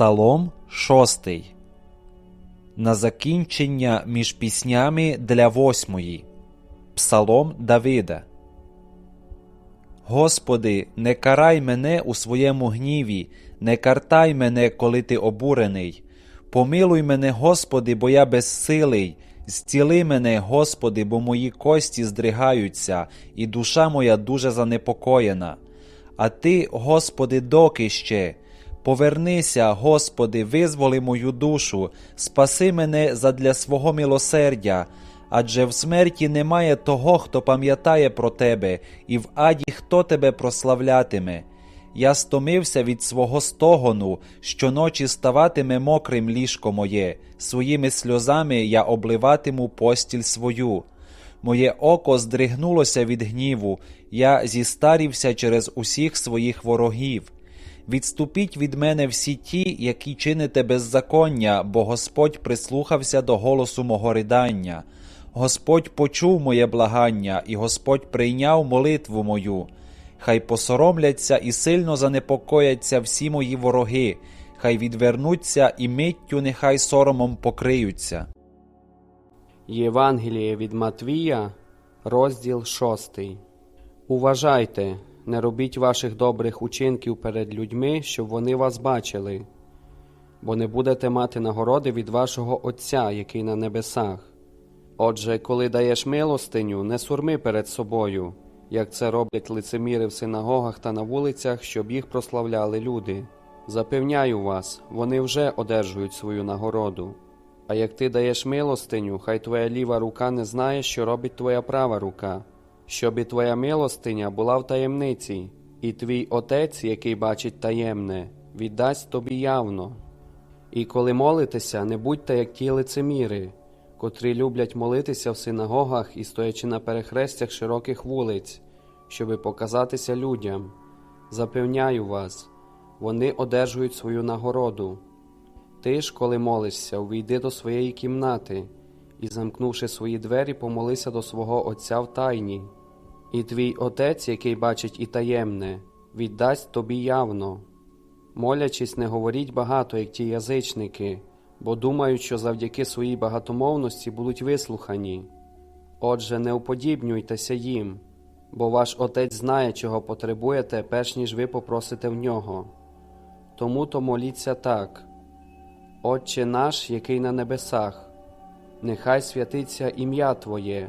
Псалом 6. На закінчення між піснями для восьмої. Псалом Давида. Господи, не карай мене у своєму гніві, не картай мене, коли ти обурений. Помилуй мене, Господи, бо я безсилий. Зціли мене, Господи, бо мої кості здригаються, і душа моя дуже занепокоєна. А Ти, Господи, доки ще? Повернися, Господи, визволи мою душу, спаси мене задля свого милосердя, адже в смерті немає того, хто пам'ятає про Тебе, і в аді хто Тебе прославлятиме. Я стомився від свого стогону, щоночі ставатиме мокрим ліжко моє, своїми сльозами я обливатиму постіль свою. Моє око здригнулося від гніву, я зістарівся через усіх своїх ворогів. Відступіть від мене всі ті, які чините беззаконня, бо Господь прислухався до голосу мого ридання. Господь почув моє благання, і Господь прийняв молитву мою. Хай посоромляться і сильно занепокояться всі мої вороги, хай відвернуться і миттю нехай соромом покриються. Євангеліє від Матвія, розділ 6. Уважайте, не робіть ваших добрих учинків перед людьми, щоб вони вас бачили, бо не будете мати нагороди від вашого Отця, який на небесах. Отже, коли даєш милостиню, не сурми перед собою, як це роблять лицеміри в синагогах та на вулицях, щоб їх прославляли люди. Запевняю вас, вони вже одержують свою нагороду. А як ти даєш милостиню, хай твоя ліва рука не знає, що робить твоя права рука, щоб і твоя милостиня була в таємниці, і твій отець, який бачить таємне, віддасть тобі явно. І коли молитеся, не будьте як ті лицеміри, котрі люблять молитися в синагогах і стоячи на перехрестях широких вулиць, щоби показатися людям. Запевняю вас, вони одержують свою нагороду. Ти ж, коли молишся, увійди до своєї кімнати і, замкнувши свої двері, помолися до свого Отця в тайні. І твій Отець, який бачить і таємне, віддасть тобі явно. Молячись, не говоріть багато, як ті язичники, бо думають, що завдяки своїй багатомовності будуть вислухані. Отже, не уподібнюйтеся їм, бо ваш Отець знає, чого потребуєте, перш ніж ви попросите в нього. Тому то моліться так. Отче наш, який на небесах, нехай святиться ім'я Твоє,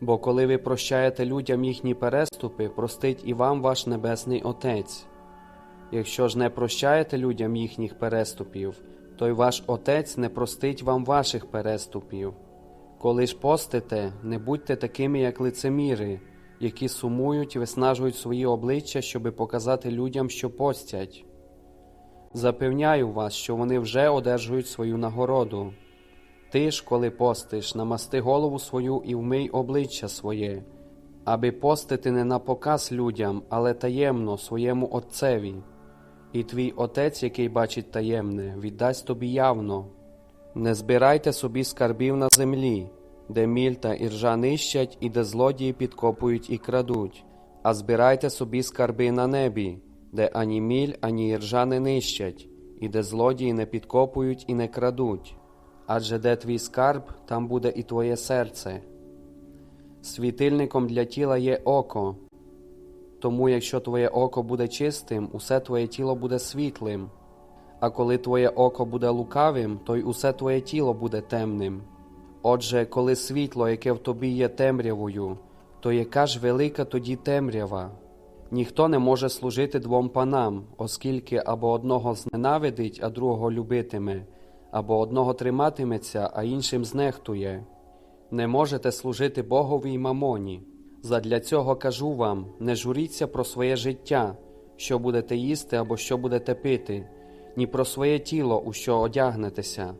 Бо коли ви прощаєте людям їхні переступи, простить і вам ваш Небесний Отець. Якщо ж не прощаєте людям їхніх переступів, то й ваш Отець не простить вам ваших переступів. Коли ж постите, не будьте такими, як лицеміри, які сумують і виснажують свої обличчя, щоби показати людям, що постять. Запевняю вас, що вони вже одержують свою нагороду. Ти ж, коли постиш, намасти голову свою і вмий обличчя своє, аби постити не на показ людям, але таємно своєму Отцеві, і твій Отець, який бачить таємне, віддасть тобі явно. Не збирайте собі скарбів на землі, де міль та іржа нищать, і де злодії підкопують і крадуть, а збирайте собі скарби на небі, де ані міль, ані іржа не нищать, і де злодії не підкопують і не крадуть адже де твій скарб, там буде і твоє серце. Світильником для тіла є око, тому якщо твоє око буде чистим, усе твоє тіло буде світлим, а коли твоє око буде лукавим, то й усе твоє тіло буде темним. Отже, коли світло, яке в тобі є темрявою, то яка ж велика тоді темрява? Ніхто не може служити двом панам, оскільки або одного зненавидить, а другого любитиме або одного триматиметься, а іншим знехтує. Не можете служити Богові й мамоні. Задля цього кажу вам: не журіться про своє життя, що будете їсти або що будете пити, ні про своє тіло, у що одягнетеся.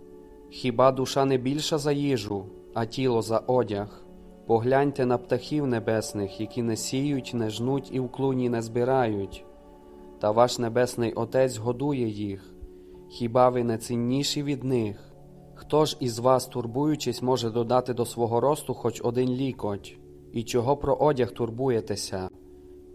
Хіба душа не більша за їжу, а тіло за одяг. Погляньте на птахів небесних, які не сіють, не жнуть і в клуні не збирають. Та ваш небесний Отець годує їх. Хіба ви не цінніші від них? Хто ж із вас, турбуючись, може додати до свого росту хоч один лікоть? І чого про одяг турбуєтеся?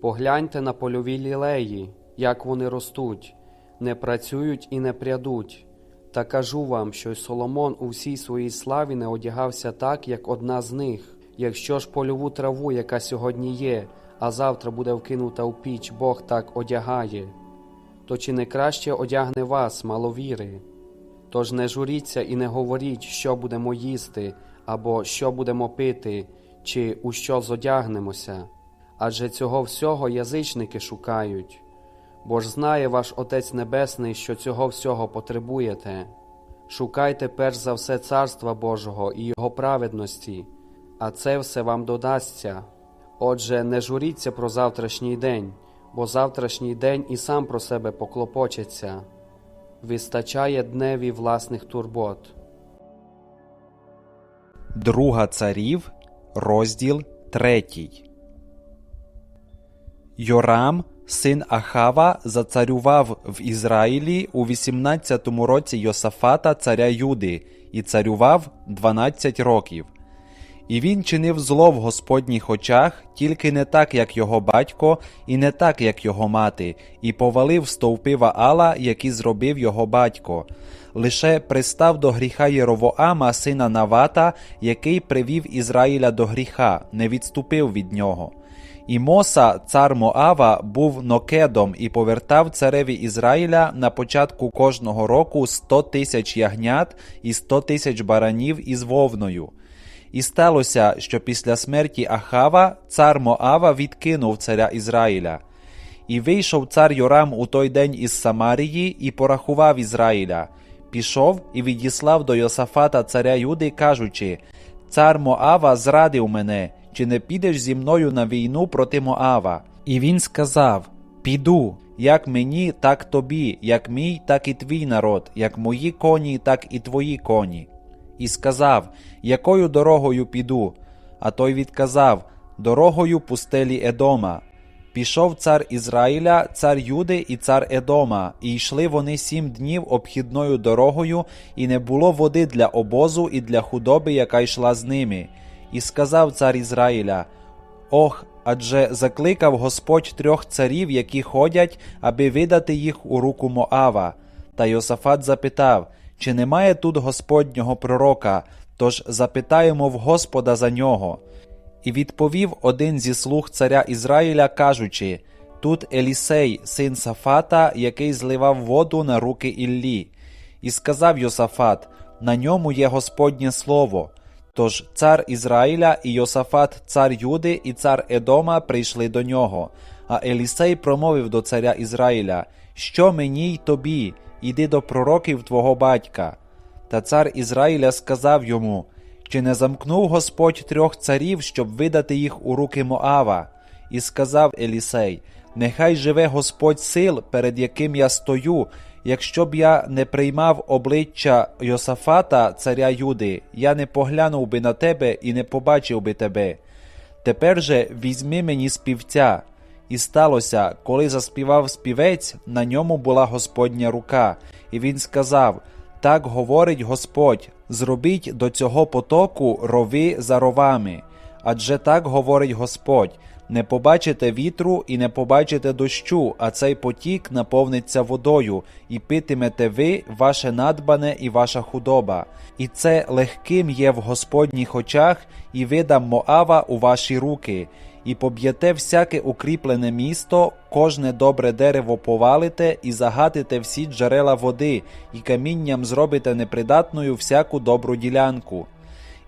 Погляньте на польові лілеї, як вони ростуть, не працюють і не прядуть. Та кажу вам, що й Соломон у всій своїй славі не одягався так, як одна з них. Якщо ж польову траву, яка сьогодні є, а завтра буде вкинута в піч, Бог так одягає, то чи не краще одягне вас, маловіри? Тож не журіться і не говоріть, що будемо їсти, або що будемо пити, чи у що зодягнемося. Адже цього всього язичники шукають. Бо ж знає ваш Отець Небесний, що цього всього потребуєте. Шукайте перш за все Царства Божого і Його праведності, а це все вам додасться. Отже, не журіться про завтрашній день, бо завтрашній день і сам про себе поклопочеться. Вистачає дневі власних турбот. Друга царів, розділ третій. Йорам, син Ахава, зацарював в Ізраїлі у 18-му році Йосафата, царя Юди, і царював 12 років. І він чинив зло в Господніх очах, тільки не так, як його батько, і не так, як його мати, і повалив стовпи Ваала, які зробив його батько. Лише пристав до гріха Єровоама, сина Навата, який привів Ізраїля до гріха, не відступив від нього. І Моса, цар Моава, був нокедом і повертав цареві Ізраїля на початку кожного року сто тисяч ягнят і сто тисяч баранів із вовною. І сталося, що після смерті Ахава цар Моава відкинув царя Ізраїля. І вийшов цар Йорам у той день із Самарії і порахував Ізраїля. Пішов і відіслав до Йосафата царя Юди, кажучи: Цар Моава зрадив мене, чи не підеш зі мною на війну проти Моава? І він сказав: Піду, як мені, так тобі, як мій, так і твій народ, як мої коні, так і твої коні. І сказав, якою дорогою піду? А той відказав дорогою пустелі Едома. Пішов цар Ізраїля, цар Юди і цар Едома, і йшли вони сім днів обхідною дорогою, і не було води для обозу і для худоби, яка йшла з ними. І сказав цар Ізраїля: Ох, адже закликав Господь трьох царів, які ходять, аби видати їх у руку Моава. Та Йосафат запитав, чи немає тут Господнього пророка, тож запитаємо в Господа за нього. І відповів один зі слуг царя Ізраїля, кажучи: Тут Елісей, син Сафата, який зливав воду на руки Іллі. І сказав Йосафат: На ньому є Господнє слово. Тож цар Ізраїля і Йосафат, цар Юди і цар Едома прийшли до нього. А Елісей промовив до царя Ізраїля: Що мені й тобі? Іди до пророків твого батька. Та цар Ізраїля сказав йому: Чи не замкнув Господь трьох царів, щоб видати їх у руки Моава? І сказав Елісей: Нехай живе Господь сил, перед яким я стою. Якщо б я не приймав обличчя Йосафата, царя Юди, я не поглянув би на тебе і не побачив би тебе. Тепер же візьми мені співця. І сталося, коли заспівав співець, на ньому була Господня рука, і він сказав: Так говорить Господь: зробіть до цього потоку рови за ровами. Адже так говорить Господь: не побачите вітру і не побачите дощу, а цей потік наповниться водою, і питимете ви, ваше надбане і ваша худоба. І це легким є в Господніх очах, і видам Моава у ваші руки і поб'єте всяке укріплене місто, кожне добре дерево повалите, і загатите всі джерела води, і камінням зробите непридатною всяку добру ділянку.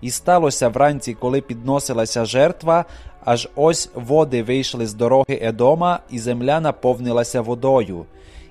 І сталося вранці, коли підносилася жертва, аж ось води вийшли з дороги Едома, і земля наповнилася водою.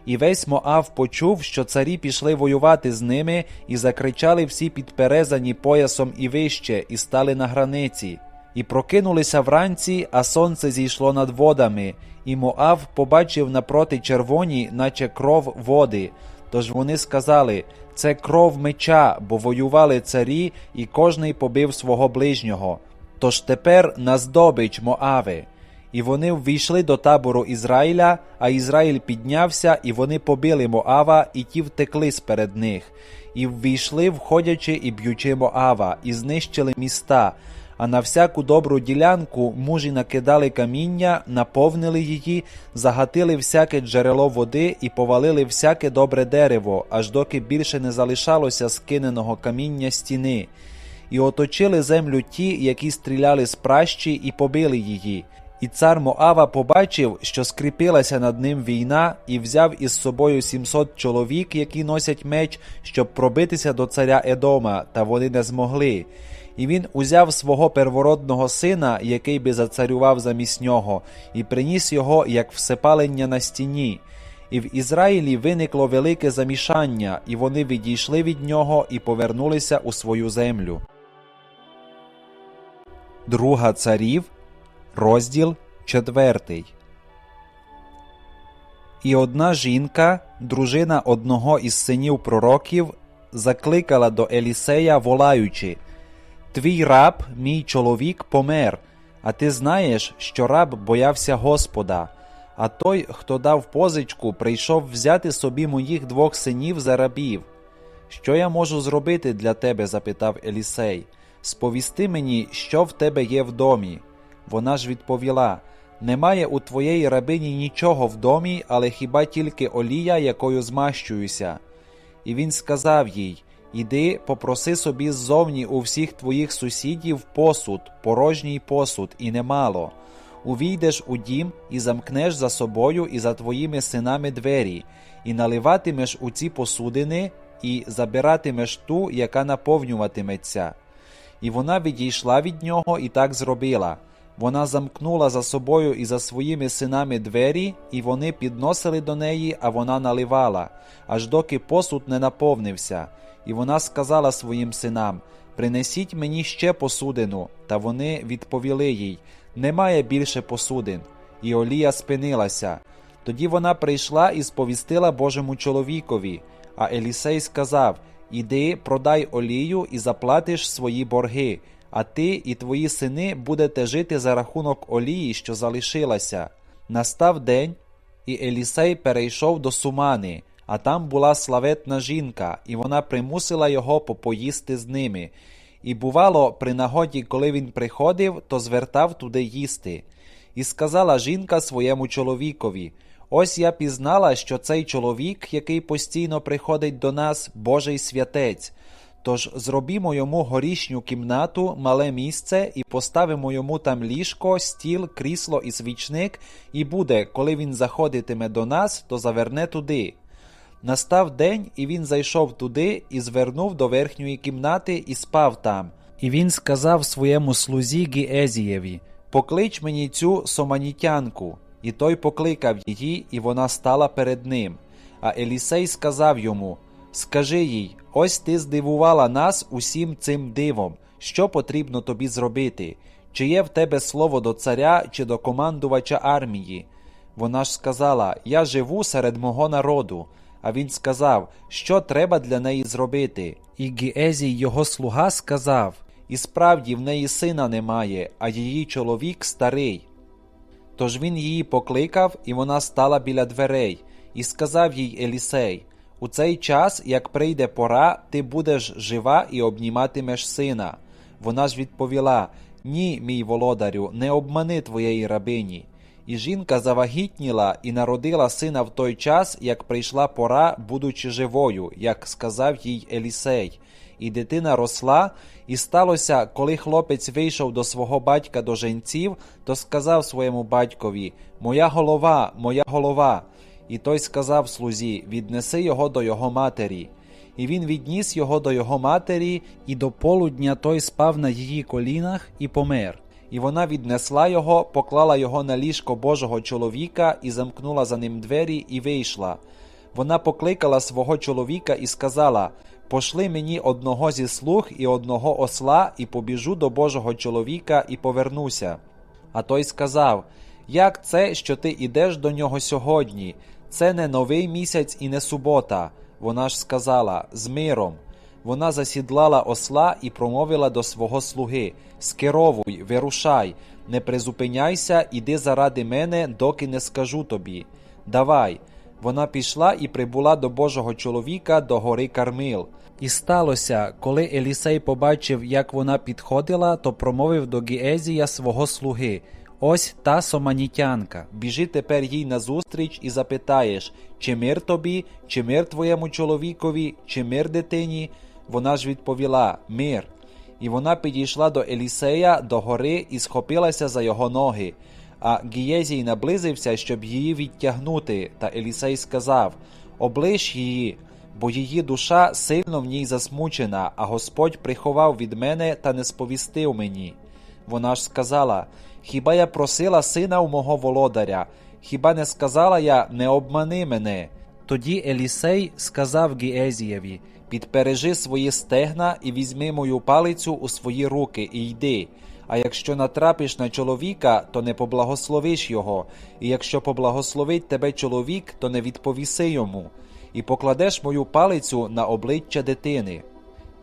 І весь Моав почув, що царі пішли воювати з ними, і закричали всі підперезані поясом і вище, і стали на границі. І прокинулися вранці, а сонце зійшло над водами, і Моав побачив напроти червоні, наче кров води. Тож вони сказали: це кров меча, бо воювали царі, і кожний побив свого ближнього. Тож тепер на здобич Моави. І вони ввійшли до табору Ізраїля, а Ізраїль піднявся, і вони побили Моава, і ті втекли сперед них, і ввійшли, входячи і б'ючи Моава, і знищили міста. А на всяку добру ділянку мужі накидали каміння, наповнили її, загатили всяке джерело води і повалили всяке добре дерево, аж доки більше не залишалося скиненого каміння стіни. І оточили землю ті, які стріляли з пращі, і побили її. І цар Моава побачив, що скріпилася над ним війна, і взяв із собою 700 чоловік, які носять меч, щоб пробитися до царя Едома, та вони не змогли. І він узяв свого первородного сина, який би зацарював замість нього, і приніс його як всепалення на стіні. І в Ізраїлі виникло велике замішання, і вони відійшли від нього і повернулися у свою землю. Друга царів, розділ четвертий. І одна жінка, дружина одного із синів пророків, закликала до Елісея, волаючи Твій раб, мій чоловік, помер, а ти знаєш, що раб боявся Господа. А той, хто дав позичку, прийшов взяти собі моїх двох синів за рабів. Що я можу зробити для тебе? запитав Елісей. Сповісти мені, що в тебе є в домі. Вона ж відповіла: Немає у твоєї рабині нічого в домі, але хіба тільки олія, якою змащуюся. І він сказав їй: Іди, попроси собі ззовні у всіх твоїх сусідів посуд, порожній посуд, і немало. Увійдеш у дім і замкнеш за собою і за твоїми синами двері, і наливатимеш у ці посудини, і забиратимеш ту, яка наповнюватиметься. І вона відійшла від нього і так зробила. Вона замкнула за собою і за своїми синами двері, і вони підносили до неї, а вона наливала, аж доки посуд не наповнився. І вона сказала своїм синам: Принесіть мені ще посудину. Та вони відповіли їй: Немає більше посудин. І Олія спинилася. Тоді вона прийшла і сповістила Божому чоловікові. А Елісей сказав: Іди, продай олію і заплатиш свої борги, а ти і твої сини будете жити за рахунок олії, що залишилася. Настав день, і Елісей перейшов до Сумани, а там була славетна жінка, і вона примусила його попоїсти з ними. І бувало, при нагоді, коли він приходив, то звертав туди їсти. І сказала жінка своєму чоловікові: Ось я пізнала, що цей чоловік, який постійно приходить до нас, Божий святець. Тож зробімо йому горішню кімнату, мале місце, і поставимо йому там ліжко, стіл, крісло і свічник, і буде, коли він заходитиме до нас, то заверне туди. Настав день, і він зайшов туди і звернув до верхньої кімнати і спав там. І він сказав своєму слузі Гіезієві: Поклич мені цю соманітянку. І той покликав її, і вона стала перед ним. А Елісей сказав йому: Скажи їй, ось ти здивувала нас усім цим дивом. Що потрібно тобі зробити? Чи є в тебе слово до царя чи до командувача армії? Вона ж сказала: Я живу серед мого народу. А він сказав, що треба для неї зробити. І Гіезій, його слуга, сказав: І справді в неї сина немає, а її чоловік старий. Тож він її покликав, і вона стала біля дверей, і сказав їй Елісей: У цей час, як прийде пора, ти будеш жива і обніматимеш сина. Вона ж відповіла: Ні, мій володарю, не обмани твоєї рабині. І жінка завагітніла і народила сина в той час, як прийшла пора, будучи живою, як сказав їй Елісей. І дитина росла, і сталося, коли хлопець вийшов до свого батька до женців, то сказав своєму батькові: Моя голова, моя голова. І той сказав слузі: Віднеси його до його матері. І він відніс його до його матері, і до полудня той спав на її колінах і помер. І вона віднесла його, поклала його на ліжко Божого чоловіка і замкнула за ним двері, і вийшла. Вона покликала свого чоловіка і сказала: Пошли мені одного зі слуг і одного осла, і побіжу до Божого чоловіка і повернуся. А той сказав: Як це, що ти ідеш до нього сьогодні? Це не новий місяць і не субота. Вона ж сказала з миром. Вона засідлала осла і промовила до свого слуги: Скеровуй, вирушай, не призупиняйся, іди заради мене, доки не скажу тобі. Давай. Вона пішла і прибула до Божого чоловіка до гори Кармил. І сталося, коли Елісей побачив, як вона підходила, то промовив до Гіезія свого слуги: Ось та соманітянка. Біжи тепер їй назустріч і запитаєш, чи мир тобі, чи мир твоєму чоловікові, чи мир дитині. Вона ж відповіла Мир. І вона підійшла до Елісея до гори і схопилася за його ноги. А Гієзій наблизився, щоб її відтягнути, та Елісей сказав: Оближ її, бо її душа сильно в ній засмучена, а Господь приховав від мене та не сповістив мені. Вона ж сказала: Хіба я просила сина у мого володаря? Хіба не сказала я, не обмани мене? Тоді Елісей сказав Гіезієві: Підпережи свої стегна і візьми мою палицю у свої руки і йди. А якщо натрапиш на чоловіка, то не поблагословиш його, і якщо поблагословить тебе чоловік, то не відповіси йому, і покладеш мою палицю на обличчя дитини.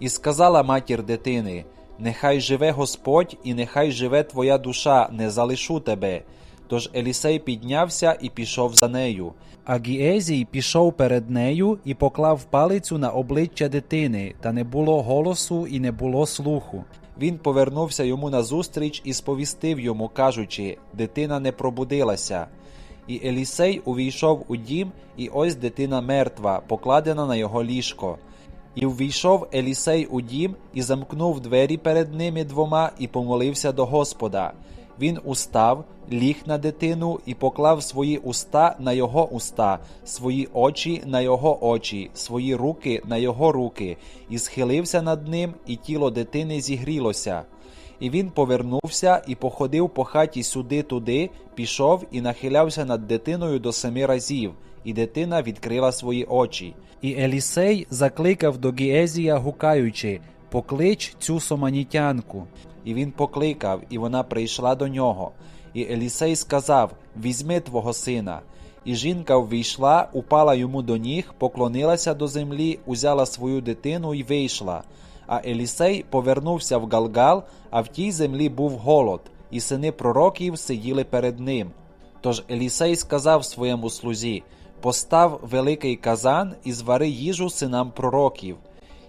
І сказала матір дитини: Нехай живе Господь, і нехай живе твоя душа, не залишу тебе. Тож Елісей піднявся і пішов за нею. А Гіезій пішов перед нею і поклав палицю на обличчя дитини, та не було голосу і не було слуху. Він повернувся йому назустріч і сповістив йому, кажучи: Дитина не пробудилася. І Елісей увійшов у дім, і ось дитина мертва, покладена на його ліжко. І ввійшов Елісей у дім і замкнув двері перед ними двома і помолився до Господа. Він устав, ліг на дитину і поклав свої уста на його уста, свої очі на його очі, свої руки на його руки, і схилився над ним, і тіло дитини зігрілося. І він повернувся і походив по хаті сюди-туди, пішов і нахилявся над дитиною до семи разів, і дитина відкрила свої очі. І Елісей закликав до Гіезія, гукаючи: Поклич цю соманітянку. І він покликав, і вона прийшла до нього. І Елісей сказав: Візьми твого сина. І жінка ввійшла, упала йому до ніг, поклонилася до землі, узяла свою дитину і вийшла. А Елісей повернувся в Галгал, а в тій землі був голод, і сини пророків сиділи перед ним. Тож Елісей сказав своєму слузі: Постав великий казан і звари їжу синам пророків.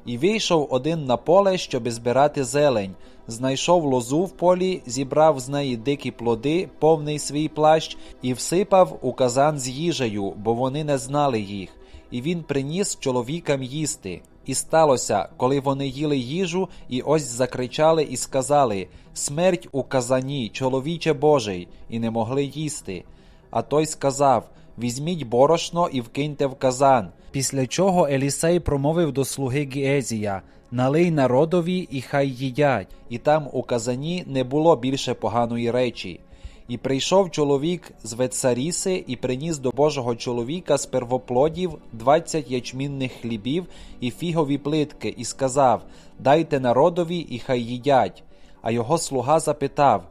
І вийшов один на поле, щоби збирати зелень, знайшов лозу в полі, зібрав з неї дикі плоди, повний свій плащ, і всипав у казан з їжею, бо вони не знали їх. І він приніс чоловікам їсти. І сталося, коли вони їли їжу, і ось закричали і сказали: Смерть у казані, чоловіче Божий, і не могли їсти. А той сказав: Візьміть борошно і вкиньте в казан. Після чого Елісей промовив до слуги Гіезія: Налий народові, і хай їдять. І там у казані не було більше поганої речі. І прийшов чоловік з Ветсаріси і приніс до Божого чоловіка з первоплодів двадцять ячмінних хлібів і фігові плитки, і сказав: Дайте народові, і хай їдять. А його слуга запитав: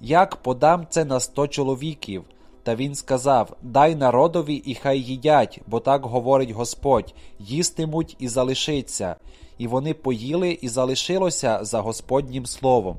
Як подам це на сто чоловіків? Та він сказав: Дай народові, і хай їдять, бо так говорить Господь: їстимуть і залишиться. І вони поїли, і залишилося за Господнім словом.